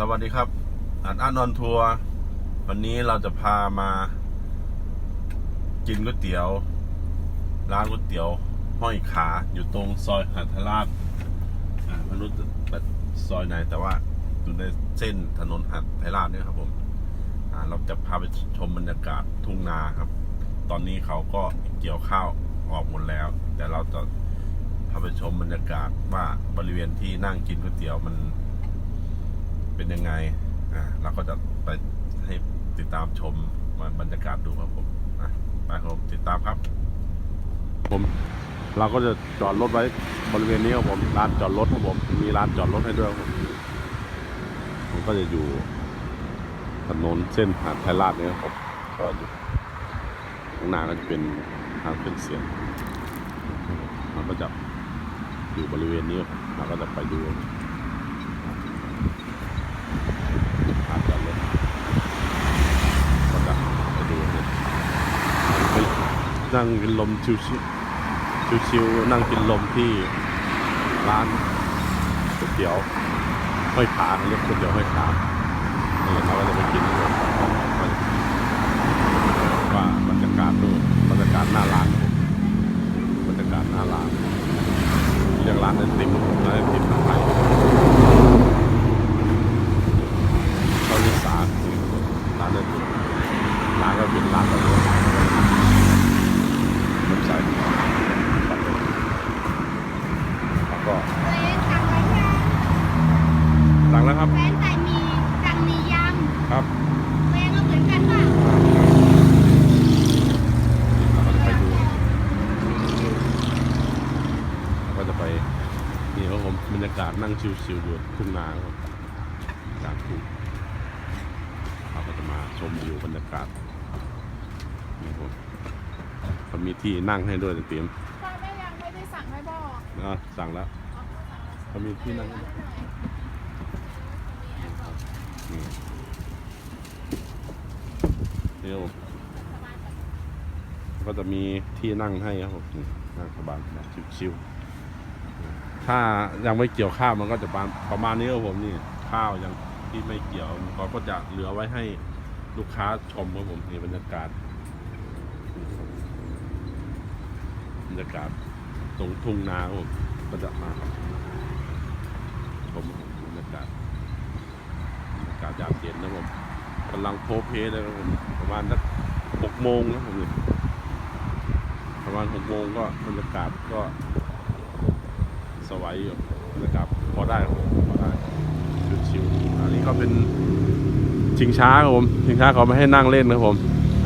สวัสดีครับอันอันนอนทัวร์วันนี้เราจะพามา กินก๋วยเตี๋ยว ร้านก๋วยเตี๋ยวห้อยขาอยู่ตรงซอยหัทราชอ่าไม่รู้จะแบบซอยไหนแต่ว่าอยู่ในเส้นถนนหัทราชเนี่ยครับผมอ่าเราจะพาไปชมบรรยากาศทุ่งนาครับ ตอนนี้เขาก็เกี่ยวข้าวออกหมดแล้ว แต่เราจะพาไปชมบรรยากาศว่าบริเวณที่นั่งกินก๋วยเตี๋ยวมัน เป็นยังไงอ่าเราก็จะไปให้ติดตามชมมาบรรยากาศดูครับผมอะไปครับติดตามครับ ผมเราก็จะจอดรถไว้บริเวณนี้ครับผมร้านจอดรถครับผมมีร้านจอดรถให้ด้วยครับผมผมก็จะอยู่ถนนเส้นหาดไทยราชเนี่ยครับผมก็อยู่ข้างหน้าก็จะเป็นทางขึ้นเสียงเราก็จะอยู่บริเวณนี้เราก็จะไปดูครับ ผ่านกันเลยก็จะไปดูเนี่ยไป นั่งกินลมชิวๆชิวๆนั่งกินลมที่ร้านก๋วยเตี๋ยวห้อยขาเรียกก๋วยเตี๋ยวห้อยขานี่เราก็จะไปกินกันว่าบรรยากาศดูบรรยากาศหน้าร้านบรรยากาศหน้าร้านเรียกร้านไอติมร้านไอติมทางไทยเขาลิสาคือร้านนั้นร้านก็เป็นร้านแบบนี้น้ำใสแล้วก็ ตัวเองสั่งไว้ยัง สั่งแล้วครับ แฟนใส่หมีสั่งหมีย ครับำตัวเองก็เหมือนกันป่ะ เราก็จะไปดูเราก็จะไปนี่ครับผมบรรยากาศนั่ง ชิวๆอยู่ทุ่งนาครับกลางทุ่งเราก็จะมาชมวิวบรรยากาศนี่ครับผมเขามีที่นั่งให้ด้วยเตรียมตอนแม่ยังไม่ได้สั่งให้บอกอะสั่งแล้วเขามีที่นั่งให้ด้วยนี่นี่ครับผมก็จะมีที่นั่งให้ครับผมนี่นั่งสบายสบายชิวๆ ถ้ายังไม่เกี่ยวข้าวมันก็จะประมาณประมาณนี้ครับผมนี่ข้าวยังที่ไม่เกี่ยวเขาก็จะเหลือไว้ให้ลูกค้าชมครับผมนี่บรรยากาศบรรยากาศตรงทุ่งนาครับผมก็จะมาชมบรรยากาศบรรยากาศยามเย็นนะผมกำลังโพเพเลยครับผมประมาณสักหกโมงนะผมนี่ประมาณหกโมงก็บรรยากาศก็ สวยอยู่บรรยากาศพอได้ครับผมพอได้ชิวๆอันนี้ก็เป็นชิงช้าครับผมชิงช้าเขาไม่ให้นั่งเล่นครับผม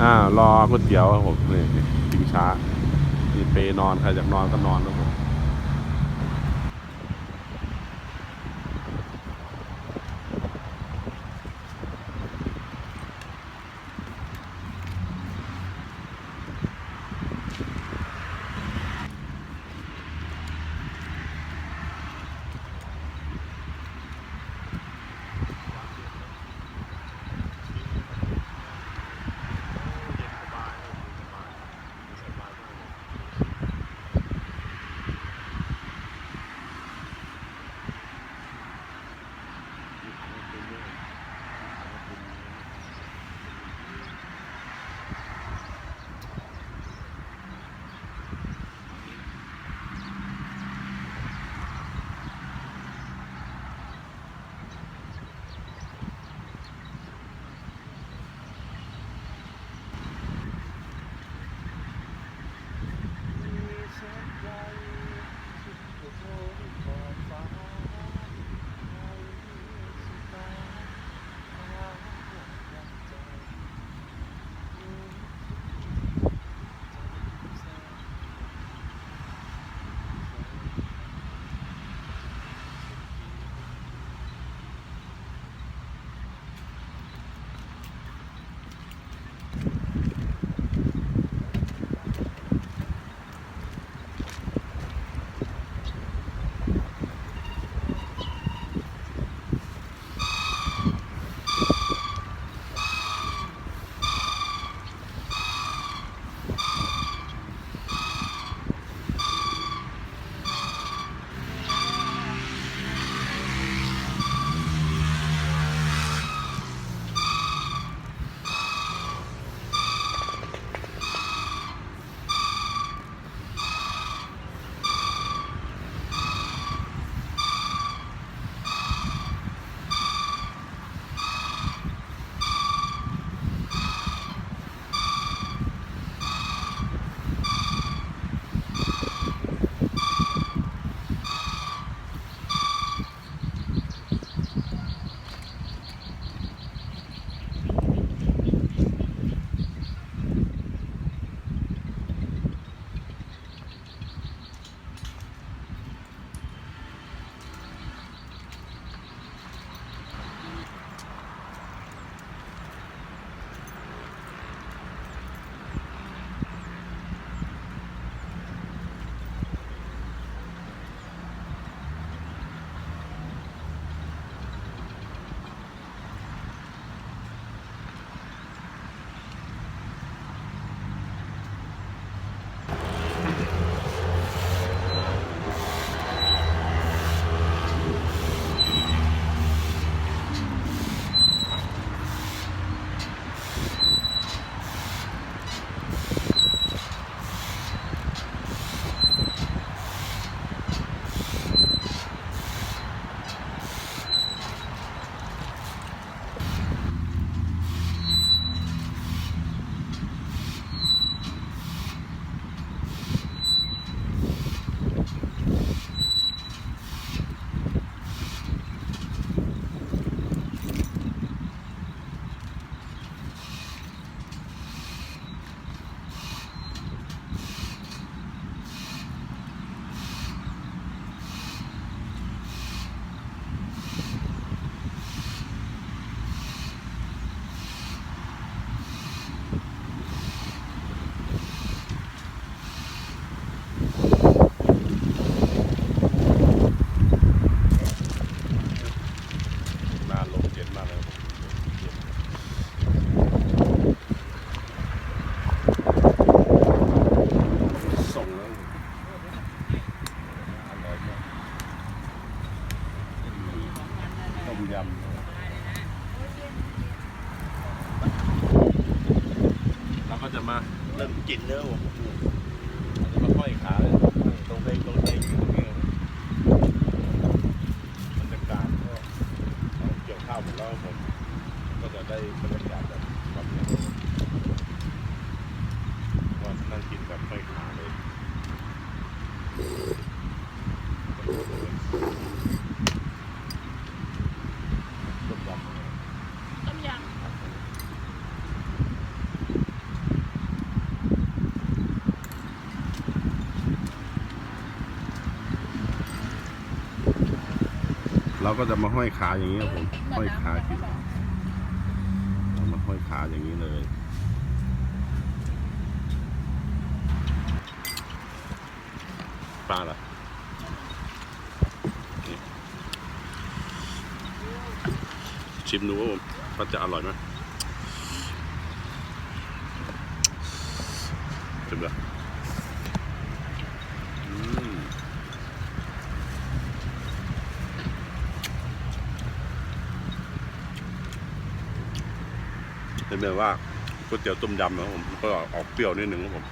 อ่ารอก๋วยเตี๋ยวครับผมนี่ชิงช้ามีเปนอนใครอยากนอนก็นอนครับผม เราก็จะมาห้อยขาอย่างนี้ครับผมห้อยขากินเรามาห้อยขาอย่างนี้เลยปลาเหรอนี่ชิมดูว่าผมว่าจะอร่อยไหมชิมเลยอืม เลยว่าก๋วยเตี๋ยวต้มยำนะครับผมก็ออกเปรี้ยวนิดหนึ่งครับผม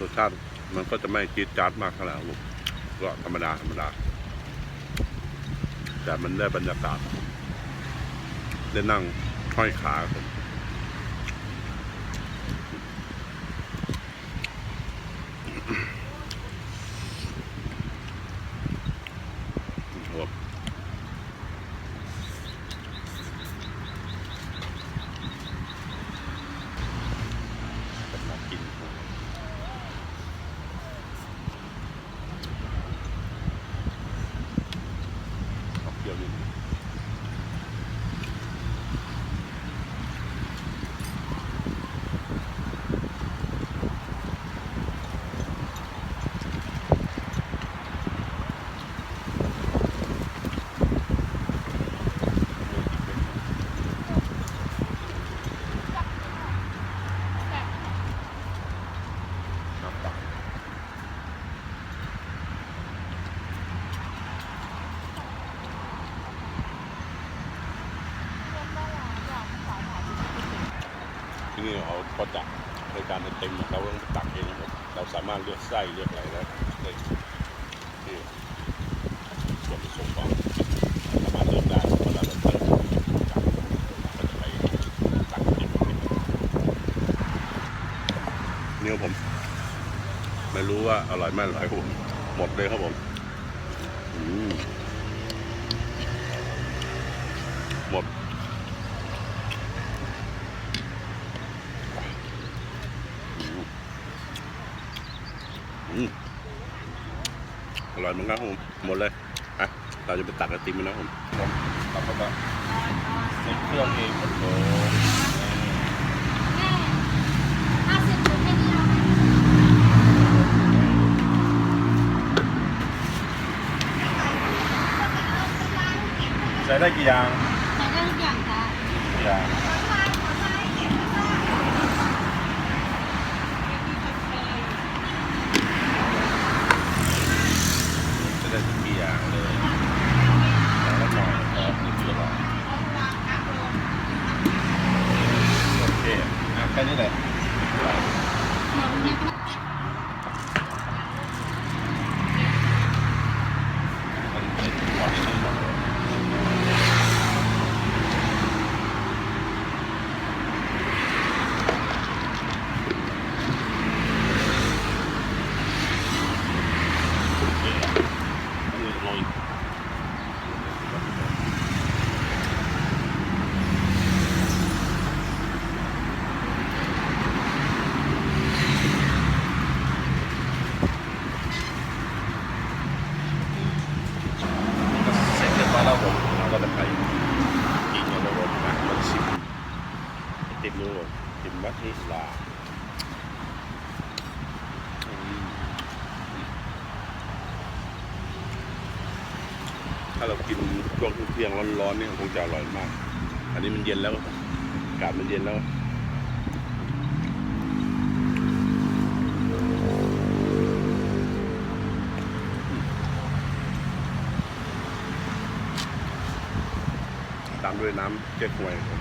รสชาติมันก็จะไม่จี๊ดจ๊าดมากขนาไหร่ครับก็ธรรมดาธรรมดา แต่มันได้บรรยากาศได้นั่งห้อยขาครับผมโอ้กำลังกิน ออกเปรี้ยวนิดนึงน้ำตาล ที่นี่เขาก็จัดในการเต็มเราต้องตักเองเราสามารถเลือกไส้เลือกอะไรได้ได้ที่ส่วนผสมของสามารถเลือกได้เพราะเราเติมเองนี่ครับผม ไม่รู้ว่าอร่อยไม่อร่อยผมหมดเลยครับผมอืมหมด อืม อร่อยเหมือนกันครับผมหมดเลยอะเราจะไปตักไอติมกันนะครับผมเราก็จะเซ็ตเครื่องเองโอ้โหำแม่ห้าสิบชุดแค่นี้เอาไหมใส่ได้กี่อย่างใส่ได้ทุกอย่างจ้ะกี่อย่างจะได้สักกี่อย่างเลยแล้วก็หน่อยครับนี่คืออะไรโอเคอะแค่นี้แหละมันเป็นหัวนิดนึง ครับผมเราก็จะไปกินกันแล้วผมนะมันชิมไอติมนู้นผมติมวัดนิลาอืมถ้าเรากินช่วงเที่ ยงร้อนๆเนี่ยคงจะอร่อยมาก อันนี้มันเย็นแล้วอากาศมันเย็นแล้วตามด้วยน้ำเจ๊กฮวยครับ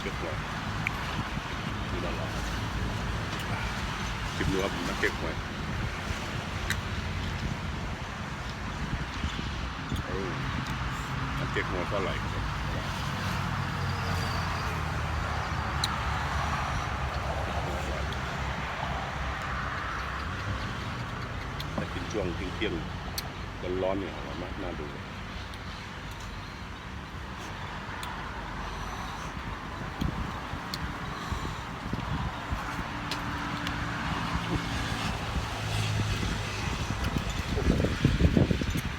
เจ๊กฮวยดูร้อนๆชิมดูครับน้ำเจ๊กฮวยโอ้น้ำเจ๊กฮวยก็อ ร่อยครับแต่กินช่วงเที่ยงๆร้อนๆเนี่ยอร่อยมากน่าดู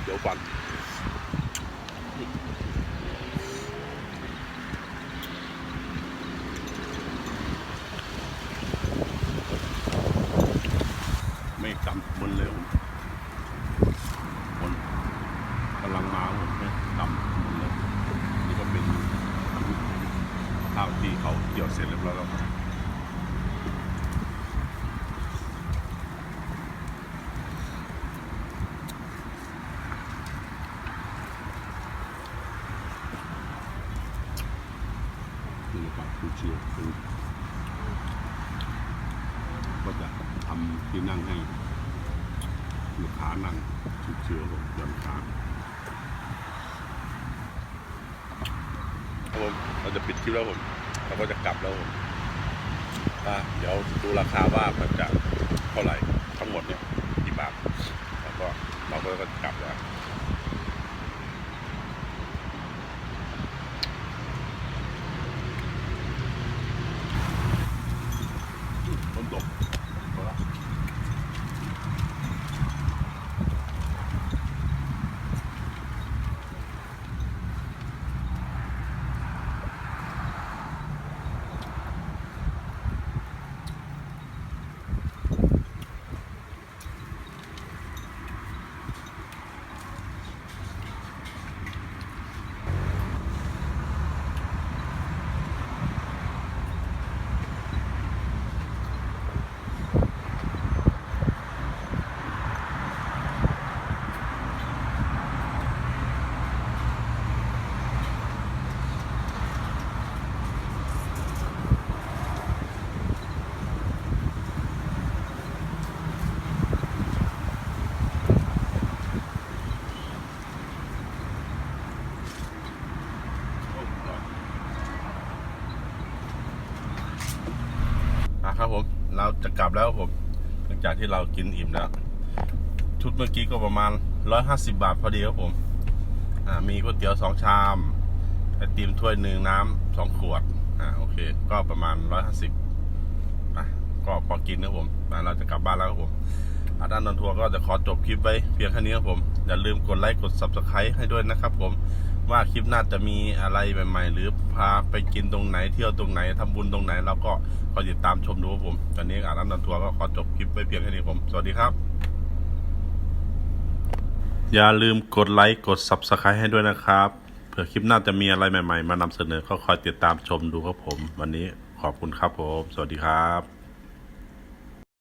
เดี๋ยวฟันไม่กำบนเลยผมบนกำลังมาผมไม่กำบนเลย นี่ก็เป็นข้าวที่เขาเกี่ยวเสร็จเรียบร้อยแล้วครับนี่นะครับคุณเชียวคือก็จะ ทำที่นั่งให้ลูกค้านั่งเชียวๆลงหย่อนขาครับผมเราจะปิดคลิปแล้วผมเราก็จะกลับแล้วผมอะเดี๋ยวดูราคาว่ามันจะเท่าไหร่ทั้งหมดเนี่ยกี่บาทแล้วก็เราก็จะกลับแล้วฝนตกพอละโอ้อร่อยอะครับผม เรา จะกลับแล้วผม หลังจากที่เรากินอิ่มแล้ว ชุดเมื่อกี้ก็ประมาณ150บาทพอดีครับผม อ่า มีก๋วยเตี๋ยวสองชามไอติมถ้วยหนึ่งน้ำสองขวด อ่า โอเค ก็ประมาณ150อะก็พอกินนะผมเราจะกลับบ้านแล้วครับผมอาจารย์นนทัวร์ก็จะขอจบคลิปไว้เพียงแค่นี้ครับผม อย่าลืมกดไลค์กด subscribe ให้ด้วยนะครับผม ว่าคลิปหน้าจะมีอะไรใหม่ๆ หรือพาไปกินตรงไหนเที่ยวตรงไหนทำบุญตรงไหนเราก็คอยติดตามชมดูครับผม ตอนนี้อาจารย์นนทัวร์ก็ขอจบคลิปไว้เพียงแค่นี้ครับผม สวัสดีครับ อย่าลืมกดไลค์กด Subscribe ให้ด้วยนะครับ เผื่อคลิปหน้าจะมีอะไรใหม่ ๆ มานำเสนอก็คอยติดตามชมดูครับผม วันนี้ขอบคุณครับผม สวัสดีครับ